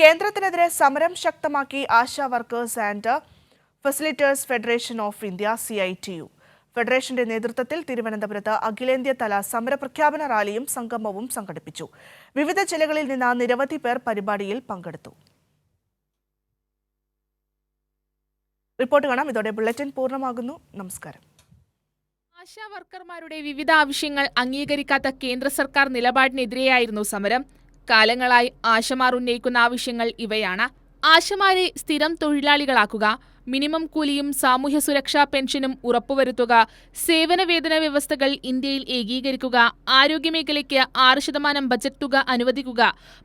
കേന്ദ്രത്തിനെതിരെ സമരം ശക്തമാക്കി ASHA workers and facilitators federation of India C I T U. ഫെഡറേഷന്റെ നേതൃത്വത്തിൽ തിരുവനന്തപുരത്ത് അഖിലേന്ത്യാ തല സമര പ്രഖ്യാപന റാലിയും സംഗമവും സംഘടിപ്പിച്ചു. വിവിധ ജില്ലകളിൽ നിന്ന് നിരവധി പേർ പരിപാടിയിൽ പങ്കെടുത്തു. റിപ്പോർട്ട് കാണാം. ഇതോടെ ബുള്ളറ്റിൻ പൂർണമാകുന്നു. നമസ്കാരം. ആശാ വർക്കർമാരുടെ വിവിധ ആവശ്യങ്ങൾ അംഗീകരിക്കാത്ത കേന്ദ്ര സർക്കാർ നിലപാടിനെതിരെയായിരുന്നു സമരം. കാലങ്ങളായി ആശമാർ ഉന്നയിക്കുന്ന ആവശ്യങ്ങൾ ഇവയാണ്. ആശമാരെ സ്ഥിരം തൊഴിലാളികളാക്കുക മിനിമം കൂലിയും സാമൂഹ്യ സുരക്ഷാ പെൻഷനും ഉറപ്പുവരുത്തുക സേവന വേതന വ്യവസ്ഥകൾ ഇന്ത്യയിൽ ഏകീകരിക്കുക ആരോഗ്യമേഖലയ്ക്ക് ആറ് ശതമാനം ബജറ്റ് തുക അനുവദിക്കുക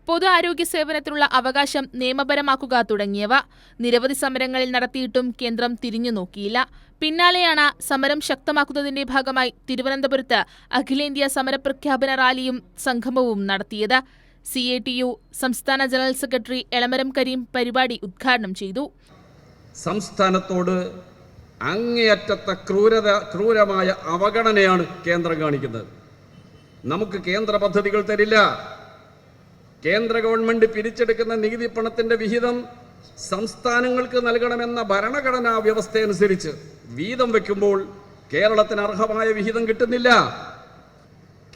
പൊതു ആരോഗ്യ സേവനത്തിനുള്ള അവകാശം നിയമപരമാക്കുക തുടങ്ങിയവ. നിരവധി സമരങ്ങളിൽ നടത്തിയിട്ടും കേന്ദ്രം തിരിഞ്ഞു നോക്കിയില്ല. പിന്നാലെയാണ് സമരം ശക്തമാക്കുന്നതിന്റെ ഭാഗമായി തിരുവനന്തപുരത്ത് അഖിലേന്ത്യാ സമരപ്രഖ്യാപന റാലിയും സംഗമവും നടത്തിയത്. സി എ ടി യു സംസ്ഥാന ജനറൽ സെക്രട്ടറി എളമരം കരീം പരിപാടി ഉദ്ഘാടനം ചെയ്തു. സംസ്ഥാനത്തോട് അങ്ങേയറ്റത്തെ ക്രൂരത ക്രൂരമായ അവഗണനയാണ് കേന്ദ്രം കാണിക്കുന്നത്. നമുക്ക് കേന്ദ്ര പദ്ധതികൾ തരില്ല. കേന്ദ്ര ഗവൺമെന്റ് പിരിച്ചെടുക്കുന്ന നികുതി പണത്തിന്റെ വിഹിതം സംസ്ഥാനങ്ങൾക്ക് നൽകണമെന്ന ഭരണഘടനാ വ്യവസ്ഥയനുസരിച്ച് വീതം വെക്കുമ്പോൾ കേരളത്തിന് അർഹമായ വിഹിതം കിട്ടുന്നില്ല.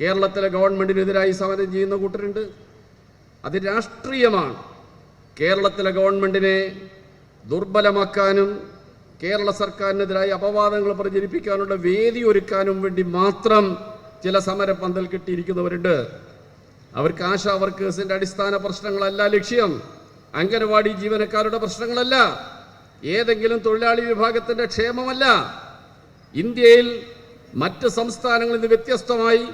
കേരളത്തിലെ ഗവൺമെന്റിനെതിരായി സമരം ചെയ്യുന്ന കൂട്ടരുണ്ട്. അത് രാഷ്ട്രീയമാണ്. കേരളത്തിലെ ഗവൺമെന്റിനെ ദുർബലമാക്കാനും കേരള സർക്കാരിനെതിരായി അപവാദങ്ങൾ പ്രചരിപ്പിക്കാനുള്ള വേദി ഒരുക്കാനും വേണ്ടി മാത്രം ചില സമരപന്തൽ കിട്ടിയിരിക്കുന്നവരുണ്ട്. അവർക്ക് ആശാ വർക്കേഴ്സിന്റെ അടിസ്ഥാന പ്രശ്നങ്ങളല്ല ലക്ഷ്യം. അംഗനവാടി ജീവനക്കാരുടെ പ്രശ്നങ്ങളല്ല. ഏതെങ്കിലും തൊഴിലാളി വിഭാഗത്തിന്റെ ക്ഷേമമല്ല. ഇന്ത്യയിൽ മറ്റ് സംസ്ഥാനങ്ങളിൽ നിന്ന് വ്യത്യസ്തമായി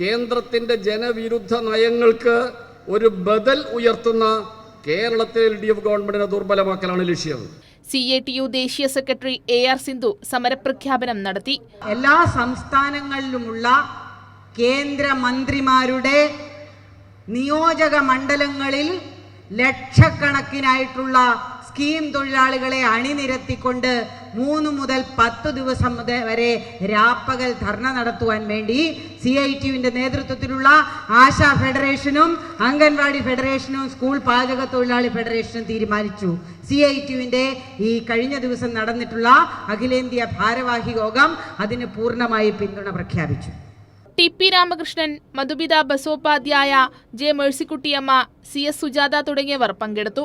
കേന്ദ്രത്തിന്റെ ജനവിരുദ്ധ നയങ്ങൾക്ക് ഒരു ബദൽ ഉയർത്തുന്ന കേരളത്തിലെ എൽ ഡി എഫ് ഗവൺമെന്റിനെ ദുർബലമാക്കലാണ് ലക്ഷ്യം. സി എ ടി യു ദേശീയ സെക്രട്ടറി എ ആർ സിന്ധു സമരപ്രഖ്യാപനം നടത്തി. എല്ലാ സംസ്ഥാനങ്ങളിലുമുള്ള കേന്ദ്രമന്ത്രിമാരുടെ നിയോജക മണ്ഡലങ്ങളിൽ ലക്ഷക്കണക്കിനായിട്ടുള്ള സ്കീം തൊഴിലാളികളെ അണിനിരത്തിക്കൊണ്ട് മൂന്ന് മുതൽ പത്ത് ദിവസം വരെ രാപ്പകൽ ധർണ നടത്തുവാൻ വേണ്ടി സി ഐ ടിയുവിന്റെ നേതൃത്വത്തിലുള്ള ആശാ ഫെഡറേഷനും അംഗൻവാടി ഫെഡറേഷനും സ്കൂൾ പാചക തൊഴിലാളി ഫെഡറേഷനും തീരുമാനിച്ചു. സി ഐ ടിയുവിന്റെ ഈ കഴിഞ്ഞ ദിവസം നടന്നിട്ടുള്ള അഖിലേന്ത്യാ ഭാരവാഹി യോഗം അതിന് പൂർണമായി പിന്തുണ പ്രഖ്യാപിച്ചു. T P Ramakrishnan Madhumita Bandopadhyay J Mercykuttyamma C S Sujatha തുടങ്ങിയവർ പങ്കെടുത്തു.